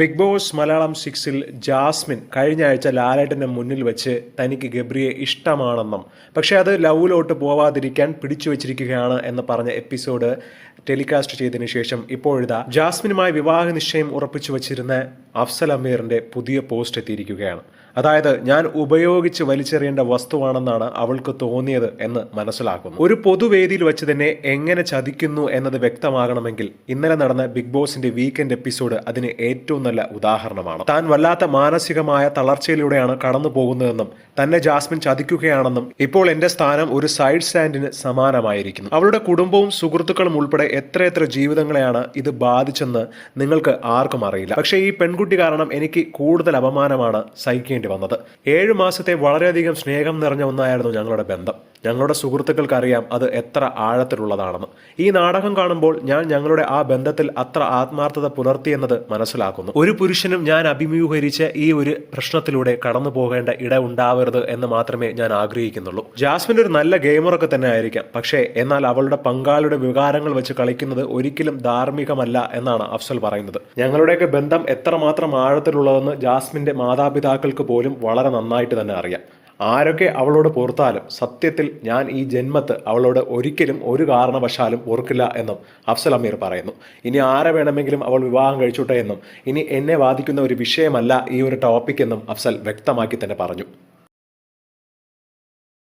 Big boss Malayalam സിക്സിൽ Jasmine കഴിഞ്ഞ ആഴ്ച ലാലേട്ടന്റെ മുന്നിൽ വെച്ച് തനിക്ക് ഗബ്രിയെ ഇഷ്ടമാണെന്നും പക്ഷേ അത് ലവിലോട്ട് പോവാതിരിക്കാൻ പിടിച്ചു വച്ചിരിക്കുകയാണ് എന്ന് പറഞ്ഞ എപ്പിസോഡ് ടെലികാസ്റ്റ് ചെയ്തതിനു ശേഷം ഇപ്പോഴിതാ ജാസ്മിനുമായി വിവാഹ നിശ്ചയം ഉറപ്പിച്ചു വച്ചിരുന്ന അഫ്സൽ അമീറിന്റെ പുതിയ പോസ്റ്റ് എത്തിയിരിക്കുകയാണ്. അതായത് ഞാൻ ഉപയോഗിച്ച് വലിച്ചെറിയേണ്ട വസ്തുവാണെന്നാണ് അവൾക്ക് തോന്നിയത് എന്ന് മനസ്സിലാക്കുന്നു. ഒരു പൊതുവേദിയിൽ വെച്ച് തന്നെ എങ്ങനെ ചതിക്കുന്നു എന്നത് വ്യക്തമാകണമെങ്കിൽ ഇന്നലെ നടന്ന ബിഗ് ബോസിന്റെ വീക്കെൻഡ് എപ്പിസോഡ് അതിന് ഏറ്റവും നല്ല ഉദാഹരണമാണ്. താൻ വല്ലാത്ത മാനസികമായ തളർച്ചയിലൂടെയാണ് കടന്നു പോകുന്നതെന്നും തന്നെ ജാസ്മിൻ ചതിക്കുകയാണെന്നും ഇപ്പോൾ എന്റെ സ്ഥാനം ഒരു സൈഡ് സ്റ്റാൻഡിന് സമാനമായിരിക്കുന്നു. അവളുടെ കുടുംബവും സുഹൃത്തുക്കളും ഉൾപ്പെടെ എത്രയെത്ര ജീവിതങ്ങളെയാണ് ഇത് ബാധിച്ചെന്ന് നിങ്ങൾക്ക് ആർക്കും അറിയില്ല. പക്ഷേ ഈ പെൺകുട്ടി കാരണം എനിക്ക് കൂടുതൽ അപമാനമാണ് സഹിക്കേണ്ടി വന്നത്. ഏഴു മാസത്തെ വളരെയധികം സ്നേഹം നിറഞ്ഞ ഒന്നായിരുന്നു ഞങ്ങളുടെ ബന്ധം. ഞങ്ങളുടെ സുഹൃത്തുക്കൾക്കറിയാം അത് എത്ര ആഴത്തിലുള്ളതാണെന്ന്. ഈ നാടകം കാണുമ്പോൾ ഞാൻ ഞങ്ങളുടെ ആ ബന്ധത്തിൽ അത്ര ആത്മാർത്ഥത പുലർത്തിയെന്നത് മനസ്സിലാക്കുന്നു. ഒരു പുരുഷനും ഞാൻ അഭിമുഖീകരിച്ച ഈ ഒരു പ്രശ്നത്തിലൂടെ കടന്നു പോകേണ്ട ഇട ഉണ്ടാവരുത് എന്ന് മാത്രമേ ഞാൻ ആഗ്രഹിക്കുന്നുള്ളൂ. ജാസ്മിൻ ഒരു നല്ല ഗെയിമറൊക്കെ തന്നെ ആയിരിക്കാം. പക്ഷേ എന്നാൽ അവളുടെ പങ്കാളിയുടെ വികാരങ്ങൾ വെച്ച് കളിക്കുന്നത് ഒരിക്കലും ധാർമ്മികമല്ല എന്നാണ് അഫ്സൽ പറയുന്നത്. ഞങ്ങളുടെയൊക്കെ ബന്ധം എത്രമാത്രം ആഴത്തിലുള്ളതെന്ന് ജാസ്മിന്റെ മാതാപിതാക്കൾക്ക് പോലും വളരെ നന്നായിട്ട് തന്നെ അറിയാം. ആരൊക്കെ അവളോട് പൊറുത്താലും സത്യത്തിൽ ഞാൻ ഈ ജന്മത്ത് അവളോട് ഒരിക്കലും ഒരു കാരണവശാലും ഓർക്കില്ല എന്നും അഫ്സൽ അമീർ പറയുന്നു. ഇനി ആരെ വേണമെങ്കിലും അവൾ വിവാഹം കഴിച്ചോട്ടെ എന്നും ഇനി എന്നെ ബാധിക്കുന്ന ഒരു വിഷയമല്ല ഈ ഒരു ടോപ്പിക് എന്നും അഫ്സൽ വ്യക്തമാക്കി തന്നെ പറഞ്ഞു.